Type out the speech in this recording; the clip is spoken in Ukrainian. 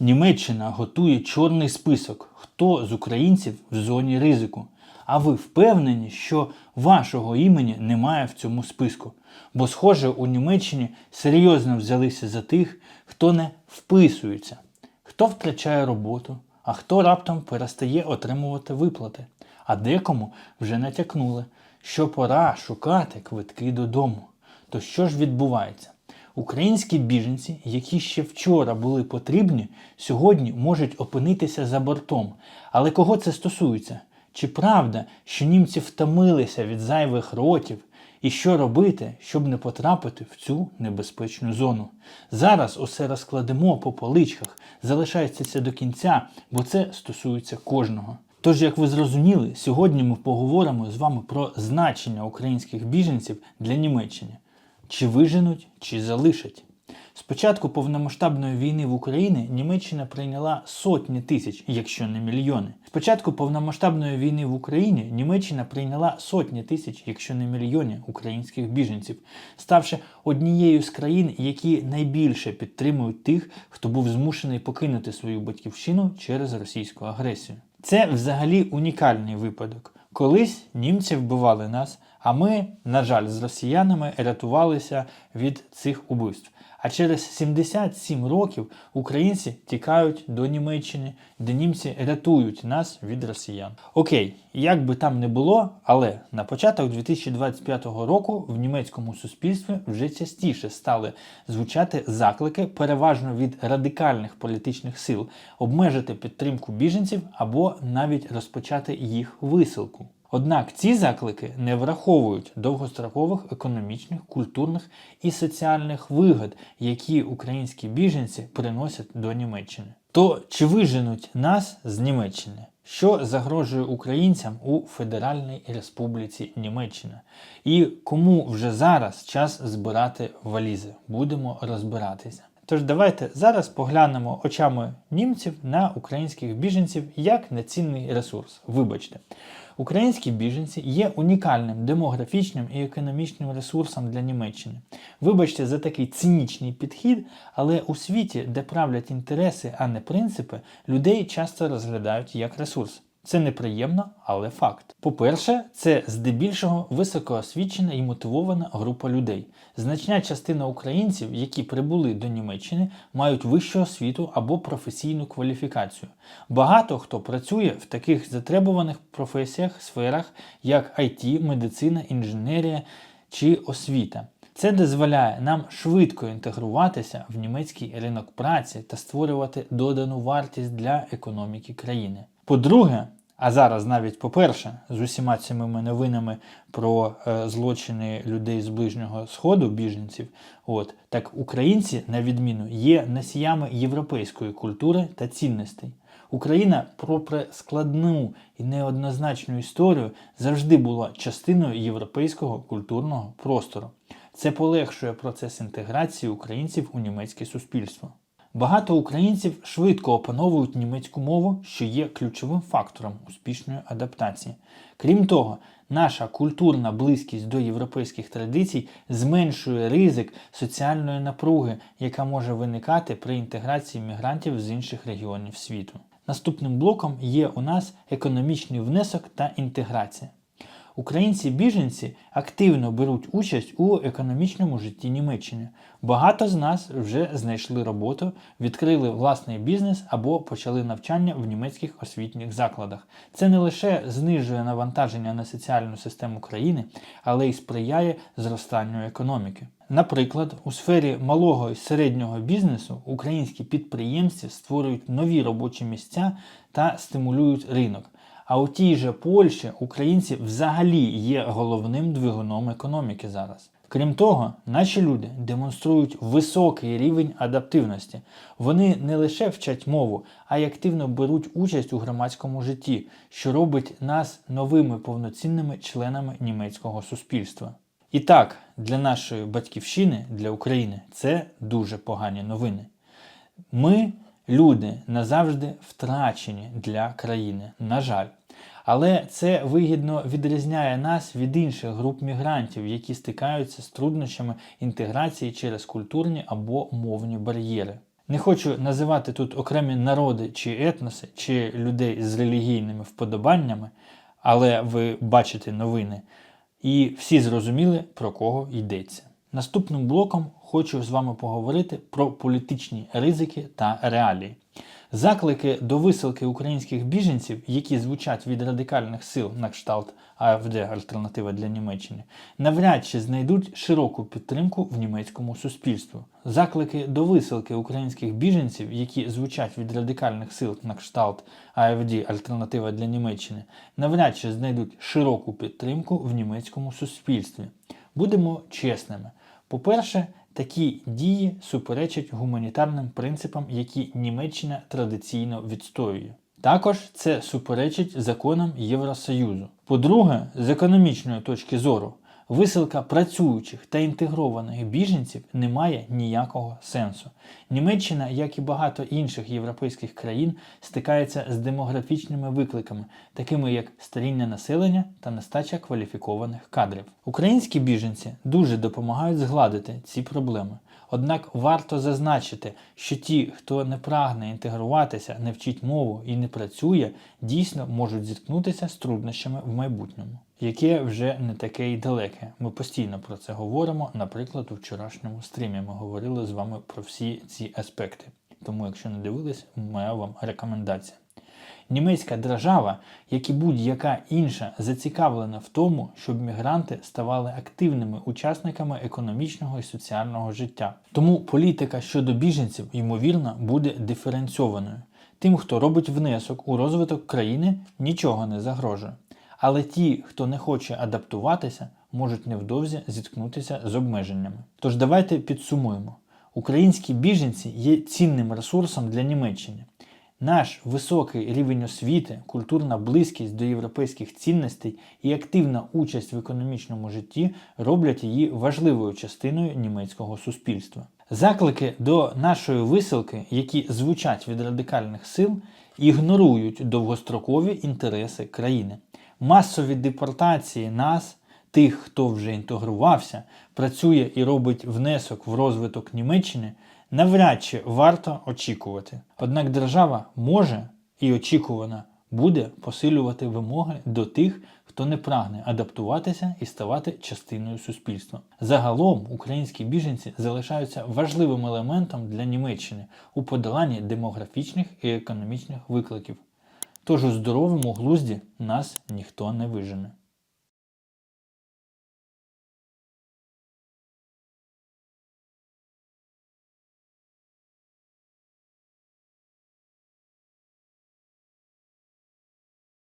Німеччина готує чорний список, хто з українців в зоні ризику. А ви впевнені, що вашого імені немає в цьому списку? Бо, схоже, у Німеччині серйозно взялися за тих, хто не вписується, хто втрачає роботу, а хто раптом перестає отримувати виплати. А декому вже натякнули, що пора шукати квитки додому. То що ж відбувається? Українські біженці, які ще вчора були потрібні, сьогодні можуть опинитися за бортом. Але кого це стосується? Чи правда, що німці втомилися від зайвих ротів? І що робити, щоб не потрапити в цю небезпечну зону? Зараз усе розкладемо по поличках. Залишається це до кінця, бо це стосується кожного. Тож, як ви зрозуміли, сьогодні ми поговоримо з вами про значення українських біженців для Німеччини чи виженуть, чи залишать. З початку повномасштабної війни в Україні Німеччина прийняла сотні тисяч, якщо не мільйони. З початку повномасштабної війни в Україні Німеччина прийняла сотні тисяч, якщо не мільйони українських біженців, ставши однією з країн, які найбільше підтримують тих, хто був змушений покинути свою батьківщину через російську агресію. Це взагалі унікальний випадок. Колись німці вбивали нас, а ми, на жаль, з росіянами рятувалися від цих убивств. А через 77 років українці тікають до Німеччини, де німці рятують нас від росіян. Окей, як би там не було, але на початок 2025 року в німецькому суспільстві вже частіше стали звучати заклики, переважно від радикальних політичних сил, обмежити підтримку біженців або навіть розпочати їх висилку. Однак ці заклики не враховують довгострокових економічних, культурних і соціальних вигод, які українські біженці приносять до Німеччини. То чи виженуть нас з Німеччини? Що загрожує українцям у Федеральній Республіці Німеччина? І кому вже зараз час збирати валізи? Будемо розбиратися. Тож давайте зараз поглянемо очами німців на українських біженців як на цінний ресурс. Вибачте. Українські біженці є унікальним демографічним і економічним ресурсом для Німеччини. Вибачте за такий цинічний підхід, але у світі, де правлять інтереси, а не принципи, людей часто розглядають як ресурс. Це неприємно, але факт. По-перше, це здебільшого високоосвічена і мотивована група людей. Значна частина українців, які прибули до Німеччини, мають вищу освіту або професійну кваліфікацію. Багато хто працює в таких затребуваних професіях, сферах, як IT, медицина, інженерія чи освіта. Це дозволяє нам швидко інтегруватися в німецький ринок праці та створювати додану вартість для економіки країни. По-друге, а зараз навіть по-перше, з усіма цими новинами про е, злочини людей з ближнього сходу, біженців, от так українці, на відміну, є носіями європейської культури та цінностей. Україна, попри складну і неоднозначну історію, завжди була частиною європейського культурного простору. Це полегшує процес інтеграції українців у німецьке суспільство. Багато українців швидко опановують німецьку мову, що є ключовим фактором успішної адаптації. Крім того, наша культурна близькість до європейських традицій зменшує ризик соціальної напруги, яка може виникати при інтеграції мігрантів з інших регіонів світу. Наступним блоком є у нас економічний внесок та інтеграція. Українці-біженці активно беруть участь у економічному житті Німеччини. Багато з нас вже знайшли роботу, відкрили власний бізнес або почали навчання в німецьких освітніх закладах. Це не лише знижує навантаження на соціальну систему країни, але й сприяє зростанню економіки. Наприклад, у сфері малого і середнього бізнесу українські підприємці створюють нові робочі місця та стимулюють ринок. А у тій же Польщі українці взагалі є головним двигуном економіки зараз. Крім того, наші люди демонструють високий рівень адаптивності. Вони не лише вчать мову, а й активно беруть участь у громадському житті, що робить нас новими повноцінними членами німецького суспільства. І так, для нашої батьківщини, для України, це дуже погані новини. Ми, люди, назавжди втрачені для країни, на жаль. Але це вигідно відрізняє нас від інших груп мігрантів, які стикаються з труднощами інтеграції через культурні або мовні бар'єри. Не хочу називати тут окремі народи чи етноси, чи людей з релігійними вподобаннями, але ви бачите новини, і всі зрозуміли, про кого йдеться. Наступним блоком хочу з вами поговорити про політичні ризики та реалії. Заклики до висилки українських біженців, які звучать від радикальних сил на кшталт АФД Альтернатива для Німеччини, навряд чи знайдуть широку підтримку в німецькому суспільстві. Заклики до висилки українських біженців, які звучать від радикальних сил на кшталт АФД Альтернатива для Німеччини, навряд чи знайдуть широку підтримку в німецькому суспільстві. Будемо чесними. По-перше, такі дії суперечать гуманітарним принципам, які Німеччина традиційно відстоює. Також це суперечить законам Євросоюзу. По-друге, з економічної точки зору, висилка працюючих та інтегрованих біженців не має ніякого сенсу. Німеччина, як і багато інших європейських країн, стикається з демографічними викликами, такими як старіння населення та нестача кваліфікованих кадрів. Українські біженці дуже допомагають згладити ці проблеми. Однак варто зазначити, що ті, хто не прагне інтегруватися, не вчить мову і не працює, дійсно можуть зіткнутися з труднощами в майбутньому, яке вже не таке й далеке. Ми постійно про це говоримо. Наприклад, у вчорашньому стрімі ми говорили з вами про всі ці аспекти. Тому, якщо не дивились, моя вам рекомендація. Німецька держава, як і будь-яка інша, зацікавлена в тому, щоб мігранти ставали активними учасниками економічного і соціального життя. Тому політика щодо біженців, ймовірно, буде диференційованою. Тим, хто робить внесок у розвиток країни, нічого не загрожує. Але ті, хто не хоче адаптуватися, можуть невдовзі зіткнутися з обмеженнями. Тож давайте підсумуємо: українські біженці є цінним ресурсом для Німеччини. Наш високий рівень освіти, культурна близькість до європейських цінностей і активна участь в економічному житті роблять її важливою частиною німецького суспільства. Заклики до нашої висилки, які звучать від радикальних сил, ігнорують довгострокові інтереси країни. Масові депортації нас, тих, хто вже інтегрувався, працює і робить внесок в розвиток Німеччини, навряд чи варто очікувати. Однак держава може і очікувана буде посилювати вимоги до тих, хто не прагне адаптуватися і ставати частиною суспільства. Загалом українські біженці залишаються важливим елементом для Німеччини у подоланні демографічних і економічних викликів. Тож у здоровому глузді нас ніхто не вижене.